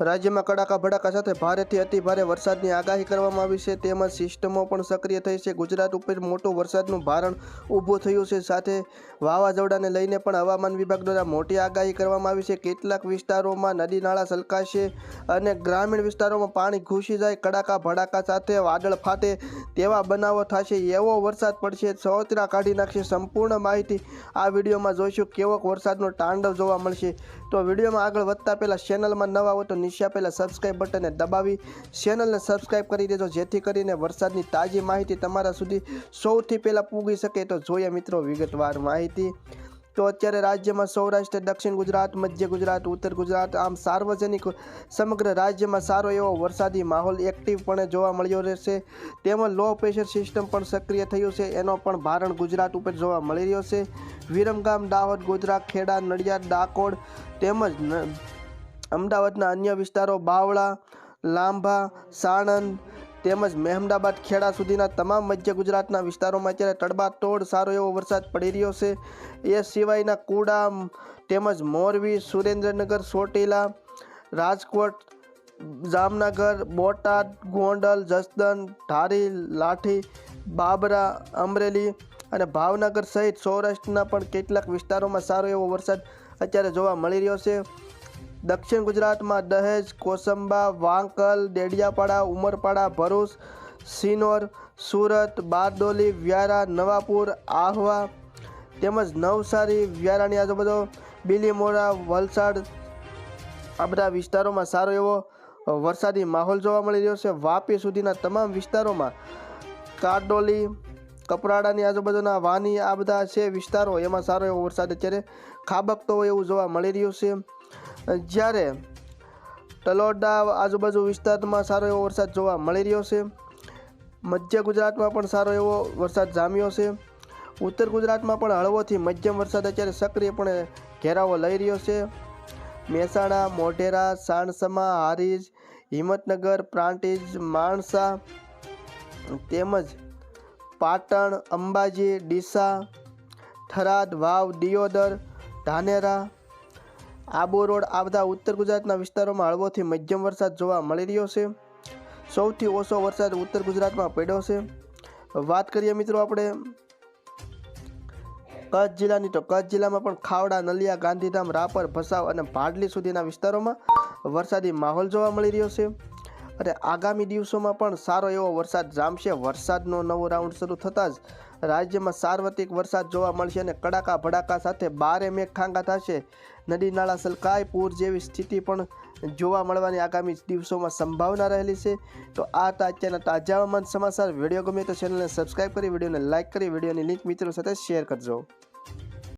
રાજ્યમાં કડાકા ભડાકા સાથે ભારેથી અતિ ભારે વરસાદની આગાહી કરવામાં આવી છે. તેમજ સિસ્ટમો પણ સક્રિય થઈ છે. ગુજરાત ઉપર મોટું વરસાદનું ભારણ ઊભું થયું છે. સાથે વાવાઝોડાને લઈને પણ હવામાન વિભાગ દ્વારા મોટી આગાહી કરવામાં આવી છે. કેટલાક વિસ્તારોમાં નદી નાળા સલકાશે અને ગ્રામીણ વિસ્તારોમાં પાણી ઘૂસી જાય. કડાકા ભડાકા સાથે વાદળ ફાટે તેવા બનાવો થશે. એવો વરસાદ પડશે. સૌતરા કાઢી નાખશે. સંપૂર્ણ માહિતી આ વિડીયોમાં જોઈશું. કેવો વરસાદનો તાંડવ જોવા મળશે. તો વિડીયોમાં આગળ વધતા પહેલાં ચેનલમાં નવા હો તો નીચે પહેલાં સબસ્ક્રાઈબ બટનને દબાવી ચેનલને સબસ્ક્રાઈબ કરી દેજો, જેથી કરીને વરસાદની તાજી માહિતી તમારા સુધી સૌથી પહેલાં પૂગી શકે. તો જોઈએ મિત્રો વિગતવાર માહિતી. તો અત્યારે રાજ્યમાં સૌરાષ્ટ્ર, દક્ષિણ ગુજરાત, મધ્ય ગુજરાત, ઉત્તર ગુજરાત આમ સાર્વજનિક સમગ્ર રાજ્યમાં સારો એવો વરસાદી માહોલ એક્ટિવપણે જોવા મળ્યો રહેશે. તેમજ લો પ્રેશર સિસ્ટમ પણ સક્રિય થયું છે. એનો પણ ભારણ ગુજરાત ઉપર જોવા મળી રહ્યો છે. વિરમગામ, દાહોદ, ગોધરા, ખેડા, નડિયાદ, ડાકોર તેમજ અમદાવાદના અન્ય વિસ્તારો બાવળા, લાંભા, સાણંદ તેમજ મહેમદાબાદ ખેડા સુધીના તમામ મધ્ય ગુજરાતના વિસ્તારોમાં અત્યારે તડબાતોડ સારો એવો વરસાદ પડી રહ્યો છે. એ સિવાયના કુડા તેમજ મોરબી, સુરેન્દ્રનગર, સોટેલા, રાજકોટ, જામનગર, બોટાદ, ગોંડલ જસદન ધારી, લાઠી, બાબરા, અમરેલી અને ભાવનગર સહિત સૌરાષ્ટ્રના પણ કેટલાક વિસ્તારોમાં સારો એવો વરસાદ અત્યારે જોવા મળી રહ્યો છે. દક્ષિણ ગુજરાતમાં દહેજ, કોસંબા, વાંકલ, ડેડિયાપાડા, ઉમરપાડા, ભરૂચ, સિનોર, સુરત, બારડોલી, વ્યારા, નવાપુર, આહવા તેમજ નવસારી, વ્યારાની આજુબાજુ, બીલીમોરા, વલસાડ આ બધા વિસ્તારોમાં સારો એવો વરસાદી માહોલ જોવા મળી રહ્યો છે. વાપી સુધીના તમામ વિસ્તારોમાં કારડોલી, કપરાડાની આજુબાજુના વાની આ બધા છે વિસ્તારો, એમાં સારો એવો વરસાદ અત્યારે ખાબકતો હોય એવું જોવા મળી રહ્યું છે. જ્યારે તલોડા આજુબાજુ વિસ્તારમાં સારો એવો વરસાદ જોવા મળી રહ્યો છે, મધ્ય ગુજરાતમાં પણ સારો એવો વરસાદ જામ્યો છે, ઉત્તર ગુજરાતમાં પણ હળવોથી મધ્યમ વરસાદ અત્યારે સક્રિયપણે ઘેરાવો લઈ રહ્યો છે. મહેસાણા, મોઢેરા, સાણસમા, હારીજ, હિંમતનગર, પ્રાંતિજ, માણસા તેમજ પાટણ, અંબાજી, ડીસા, થરાદ, વાવ, દિયોદર, ધાનેરા આબુ રોડ આ બધા ઉત્તર ગુજરાતના વિસ્તારોમાં હળવોથી મધ્યમ વરસાદ જોવા મળી રહ્યો છે. સૌથી ઓછો વરસાદ ઉત્તર ગુજરાતમાં પડ્યો છે. વાત કરીએ મિત્રો આપણે કચ્છ જિલ્લાની તો કચ્છ જિલ્લામાં પણ ખાવડા, નલિયા, ગાંધીધામ, રાપર, ભસાવ અને ભાડલી સુધીના વિસ્તારોમાં વરસાદી માહોલ જોવા મળી રહ્યો છે. અને આગામી દિવસોમાં પણ સારો એવો વરસાદ જામશે. વરસાદનો નવો રાઉન્ડ શરૂ થતાં જ રાજ્યમાં સાર્વત્રિક વરસાદ જોવા મળશે અને કડાકા ભડાકા સાથે બારે મેઘ ખાંગા થશે. નદી નાળા સલકાય, પૂર જેવી સ્થિતિ પણ જોવા મળવાની આગામી દિવસોમાં સંભાવના રહેલી છે. તો આ અત્યારના તાજા હવામાન સમાચાર. વીડિયો ગમે તો ચેનલને સબસ્ક્રાઈબ કરી, વિડીયોને લાઇક કરી, વિડીયોની લિંક મિત્રો સાથે શેર કરજો.